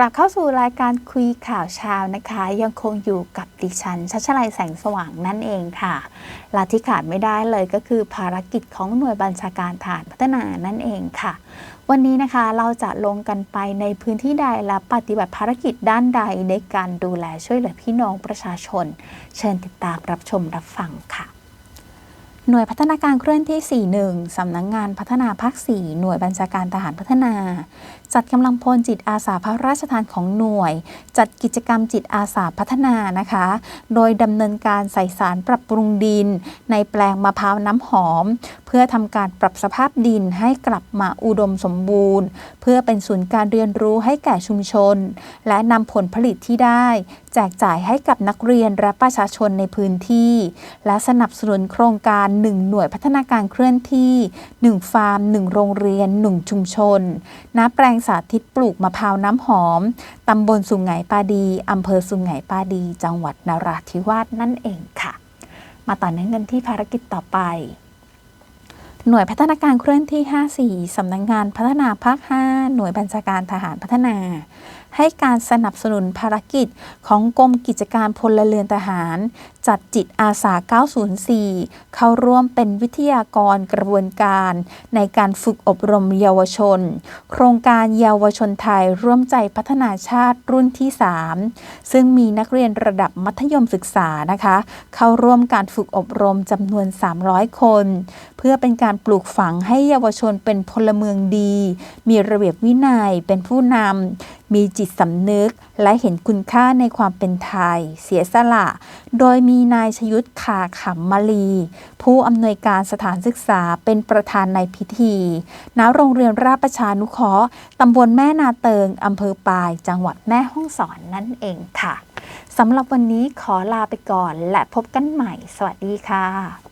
กลับเข้าสู่รายการคุยข่าวเช้านะคะ ยังคงอยู่กับดิฉันชัชลัยแสงสว่างนั่นเองค่ะและที่ขาดไม่ได้เลยก็คือภารกิจของหน่วยบัญชาการฐานพัฒนานั่นเองค่ะ วันนี้นะคะเราจะลงกันไปในพื้นที่ใดและปฏิบัติภารกิจด้านใดในการดูแลช่วยเหลือพี่น้องประชาชน เชิญติดตามรับชมรับฟังค่ะ หน่วยพัฒนาการเคลื่อนที่ 41 สำนักงงานพัฒนาภาค 4 หน่วยบัญชาการทหารพัฒนา จัดกำลังพลจิตอาสาพระราชทานของหน่วย จัดกิจกรรมจิตอาสาพัฒนานะคะ โดยดำเนินการใส่สารปรับปรุงดิน ในแปลงมะพร้าวน้ำหอม เพื่อทำการปรับสภาพดินให้กลับมาอุดมสมบูรณ์ เพื่อเป็นศูนย์การเรียนรู้ให้แก่ชุมชน และนำผลผลิตที่ได้ แจกจ่ายให้กับนักเรียนและประชาชนในพื้นที่ และสนับสนุนโครงการ1 หน่วยพัฒนาการเคลื่อนที่ 1 ฟาร์ม 1 โรงเรียน 1 ชุมชนณแปลงสาธิตปลูกมะพร้าวน้ำหอม ตำบลสุงไหงปาดีอำเภอสุงไหงปาดี จังหวัดนราธิวาสนั่นเองค่ะ มาต่อเนื่องกันที่ภารกิจต่อไปหน่วยพัฒนาการเคลื่อนที่ 54 สำนักงงานพัฒนาภาค 5 หน่วยบัญชาการทหารพัฒนาให้การสนับสนุนภารกิจของกรมกิจการพลเรือนทหาร จัดจิตอาสา 904 เข้าร่วมเป็นวิทยากรกระบวนการในการฝึกอบรมเยาวชน โครงการเยาวชนไทยร่วมใจพัฒนาชาติรุ่นที่ 3 ซึ่งมีนักเรียนระดับมัธยมศึกษานะคะ เข้าร่วมการฝึกอบรมจำนวน 300 คน เพื่อเป็นการปลูกฝังให้เยาวชนเป็นพลเมืองดี มีระเบียบวินัยเป็นผู้นำ มีจิตสำนึกและเห็นคุณค่าในความเป็นไทย เสียสละ โดยมีนายชยุทธขาขำมลี ผู้อำนวยการสถานศึกษาเป็นประธานในพิธีณโรงเรียนราประชานุเคราะห์ตำบลแม่นาเติงอำเภอปาย จังหวัดแม่ฮ่องสอนนั่นเองค่ะสำหรับวันนี้ขอลาไปก่อนและพบกันใหม่ สวัสดีค่ะ